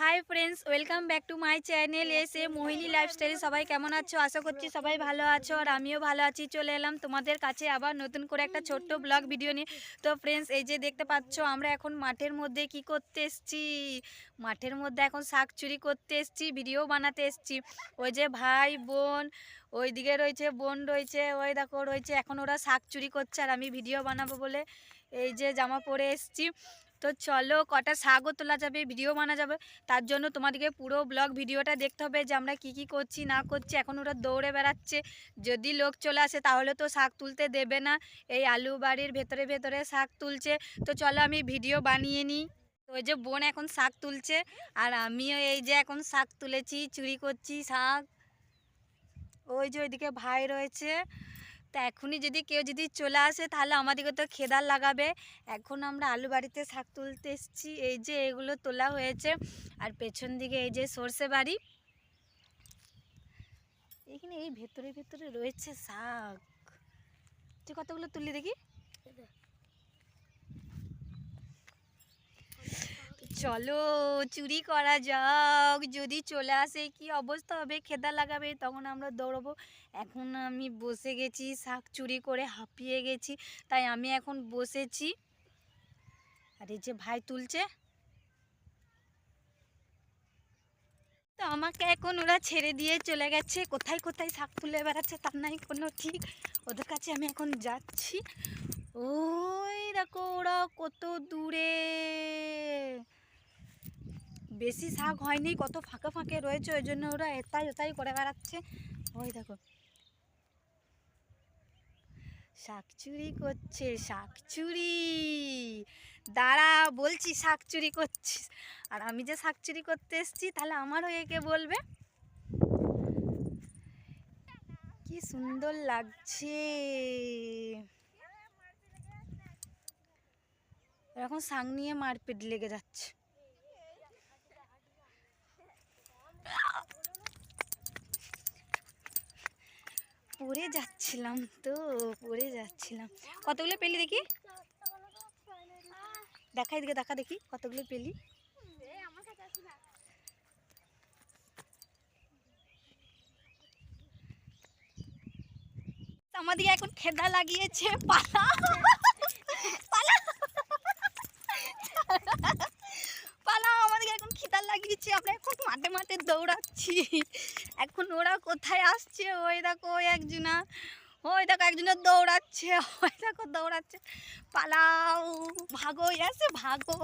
Hi friends welcome back to my channel এসে Mohini lifestyle সবাই কেমন আছো? আশা করছি সবাই ভালো আছো আর আমিও ভালো আছি চলে এলাম তোমাদের কাছে আবার নতুন করে একটা ছোট্ট ব্লগ ভিডিও নিয়ে। তো ফ্রেন্ডস এই যে দেখতে পাচ্ছ আমরা এখন মাঠের মধ্যে কি করতে এসছি? মাঠের মধ্যে এখন শাক চুরি করতে এসছি ভিডিও বানাতে এসছি। ওই যে ভাই বোন ওই দিকে রয়েছে বোন রয়েছে ওই দেখো রয়েছে এখন ওরা শাক চুরি করছে আর আমি ভিডিও বানাবো বলে এই যে জামা পরে এসছি। তো চলো কটা শাকও তোলা যাবে, ভিডিও বানা যাবে। তার জন্য তোমাদেরকে পুরো ব্লগ ভিডিওটা দেখতে হবে যে আমরা কী কী করছি, না করছি। এখন ওরা দৌড়ে বেড়াচ্ছে। যদি লোক চলে আসে তাহলে তো শাক তুলতে দেবে না। এই আলু বাড়ির ভেতরে ভেতরে শাক তুলছে। তো চলো আমি ভিডিও বানিয়ে নিই। তো ওই যে বোন এখন শাক তুলছে আর আমিও এই যে এখন শাক তুলেছি, চুরি করছি শাক। ওই যে ওইদিকে ভাই রয়েছে। তা এখনই যদি কেউ যদি চলে আসে, তাহলে আমাদেরকে তো খেদার লাগাবে। এখন আমরা আলু বাড়িতে শাক তুলতে এসেছি। এই যে এগুলো তোলা হয়েছে। আর পেছন দিকে এই যে সর্ষে বাড়ি। এখানে এই ভেতরে ভেতরে রয়েছে শাক। তুই কতগুলো তুলি দেখি? চলো চুরি করা যাক। যদি চলে আসে কি অবস্থা হবে? খেদা লাগাবে, তখন আমরা দৌড়বো। এখন আমি বসে গেছি, শাক চুরি করে হাঁপিয়ে গেছি, তাই আমি এখন বসেছি। আর এই যে ভাই তুলছে। তো আমাকে এখন ওরা ছেড়ে দিয়ে চলে গেছে। কোথায় কোথায় শাক তুলে বেড়াচ্ছে তার নাই কোনো ঠিক। ওদের কাছে আমি এখন যাচ্ছি। ওই দেখো ওরা কত দূরে। বেশি শাক হয়নি, কত ফাঁকে ফাঁকে রয়েছে, ওই জন্য ওরা এতাই ওতাই করে বেড়াচ্ছে। ওই দেখো। শাক চুরি করছে, শাক চুরি। দাঁড়া, বলছি শাক চুরি করছিস। আর আমি যে শাক চুরি করতে এসছি, তাহলে আমার হয়ে কে বলবে। কি সুন্দর লাগছে। এখন শাক নিয়ে মারপিট লেগে যাচ্ছে। পড়ে যাচ্ছিলাম তো, পড়ে যাচ্ছিলাম। কতগুলো পেলি দেখি? দেখাই দিকে দেখা দেখি, কতগুলো পেলি? আমাদের এখন খেদা লাগিয়েছে, পালা পালা আমাদেরকে এখন লাগিয়েছে আমরা এখন মাঠে মাঠে দৌড়াচ্ছি। এখন ওরা কোথায় আসছে? ওই দেখো, ওই একজনা, ওই দেখো, একজনা দৌড়াচ্ছে, ওই দেখো, দৌড়াচ্ছে। পালাও, ভাগো এসে ভাগো।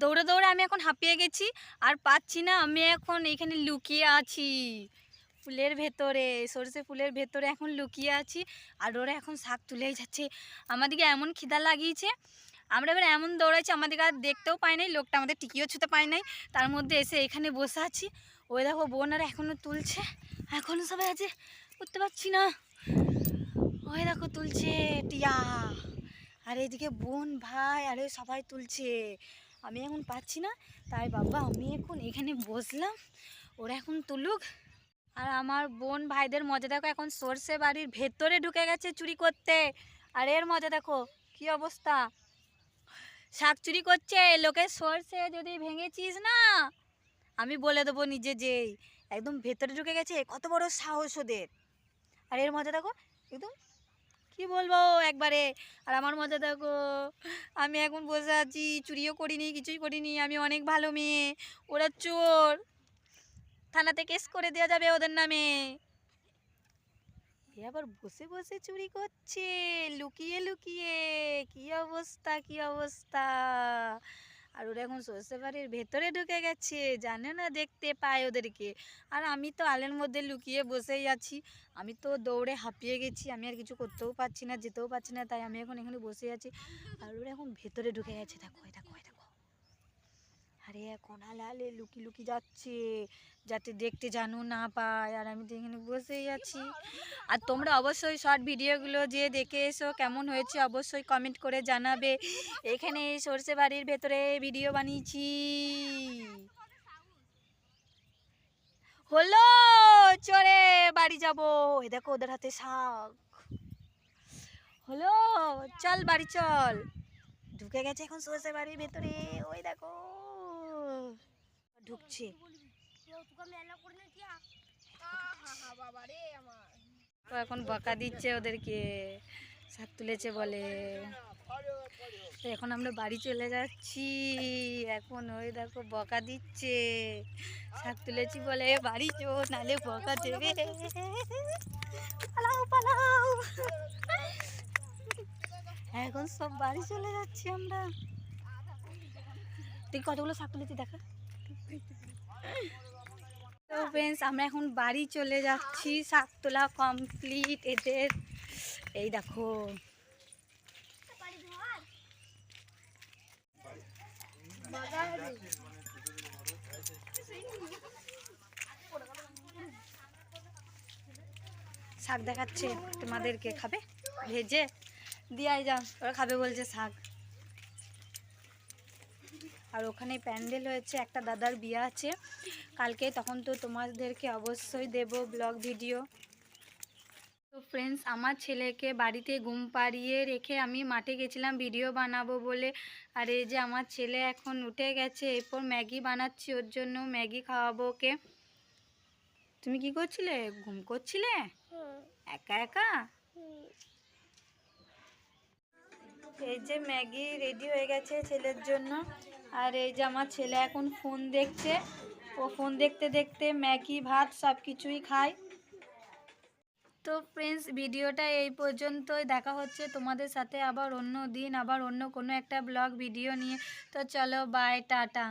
দৌড়ে দৌড়ে আমি এখন হাঁপিয়ে গেছি, আর পাচ্ছি না, আমি এখন এখানে লুকিয়ে আছি। ফুলের ভেতরে, সরষে ফুলের ভেতরে এখন লুকিয়ে আছি, আর ওরা এখন শাক তুলেই যাচ্ছে। আমাদেরকে এমন খিদা লাগিয়েছে আমরা এবার এমন দৌড়াইছি আমাদেরকে আর দেখতেও পাই নাই, লোকটা আমাদের টিকিও ছুতে পায় নাই। তার মধ্যে এসে এখানে বসে আছি। ওই দেখো বোন আর এখনও তুলছে। এখনও সবাই আছে, উঠতে পারছি না। ওই দেখো তুলছে টিয়া। আর এদিকে বোন, ভাই, আরে সবাই তুলছে। আমি এখন পাচ্ছি না, তাই বাবা আমি এখন এখানে বসলাম। ওরা এখন তুলুক। আর আমার বোন, ভাইদের মজা দেখো, এখন সর্ষে বাড়ির ভেতরে ঢুকে গেছে চুরি করতে। আর এর মজা দেখো, কি অবস্থা? শাক চুরি করছে, লোকের সর্ষে যদি ভেঙেছিস না, আমি বলে দেবো নিজে যেই একদম ভেতরে ঢুকে গেছে, কত বড় সাহস ওদের। আর এর মজা দেখো, একদম কি বলব একবারে, আর আমার মজা দেখো, আমি এখন বসে আছি, চুরিও করিনি, কিছুই করিনি, আমি অনেক ভালো মেয়ে, ওরা চোর। থানাতে কেস করে দেওয়া যাবে ওদের নামে। এ আবার বসে বসে চুরি করছে। লুকিয়ে লুকিয়ে। কি অবস্থা কি অবস্থা? আর ওরা এখন সর্ষে বাড়ির ভেতরে ঢুকে গেছে, জানে না দেখতে পায় ওদেরকে। আর আমি তো আলের মধ্যে লুকিয়ে বসেই আছি। আমি তো দৌড়ে হাঁপিয়ে গেছি, আমি আর কিছু করতেও পারছি না, যেতেও পারছি না, তাই আমি এখন এখানে বসে আছি। আর ওরা এখন ভেতরে ঢুকে গেছে। দেখো দেখো দেখো। আরে এখন আলে লুকি লুকি যাচ্ছে, যাতে দেখতে জানো না পায়। আর আমি তো এখানে বসেই আছি। আর তোমরা অবশ্যই শর্ট ভিডিওগুলো যে দেখে এসো, কেমন হয়েছে অবশ্যই কমেন্ট করে জানাবে। এখানে সর্ষে বাড়ির ভেতরে ভিডিও বানিয়েছি। হলো, চড়ে বাড়ি যাব। এই দেখো ওদের হাতে শাক। হলো, চল বাড়ি চল। ঢুকে গেছে এখন সর্ষে বাড়ির ভেতরে। ওই দেখো। ঢুকছে। তো এখন বকা দিচ্ছে ওদেরকে। শাক তুলেছে বলে। তো এখন আমরা বাড়ি চলে যাচ্ছি। এখন ওই দেখো বকা দিচ্ছে। শাক তুলেছি বলে, বাড়ি চো, নালে বকা দেবে। পালাও পালাও। এখন সব বাড়ি চলে যাচ্ছি আমরা। তুই কতগুলো শাক তুলেছি দেখা? তো ফ্রেন্ডস আমরা এখন বাড়ি চলে যাচ্ছি। শাক তোলা কমপ্লিট এদের এই দেখো। শাক দেখাচ্ছে তোমাদেরকে, খাবে? ভেজে দিয়াই যাও ওরা খাবে বলছে শাক। আর ওখানে প্যান্ডেল হয়েছে একটা দাদার বিয়ে আছে। কালকে তখন তো তোমাদেরকে অবশ্যই দেব ব্লগ ভিডিও। তো ফ্রেন্ডস আমার ছেলেকে বাড়িতে ঘুম পাড়িয়ে রেখে আমি মাঠে গেছিলাম ভিডিও বানাবো বলে। আর এই যে আমার ছেলে এখন উঠে গেছে এরপর ম্যাগি বানাচ্ছি ওর জন্য ম্যাগি খাওয়াবো ওকে। তুমি কি করছিলে? ঘুম করছিলে? একা একা? এই যে ম্যাগি রেডি হয়ে গেছে ছেলের জন্য। আর এই যে আমার ছেলে এখন ফোন দেখছে। ও ফোন দেখতে দেখতে ম্যাগি, ভাত সব কিছুই খায়। তো ফ্রেন্ডস ভিডিওটা এই পর্যন্তই। দেখা হচ্ছে তোমাদের সাথে আবার অন্য দিন, আবার অন্য কোনো একটা ব্লগ ভিডিও নিয়ে। তো চলো বাই টাটা।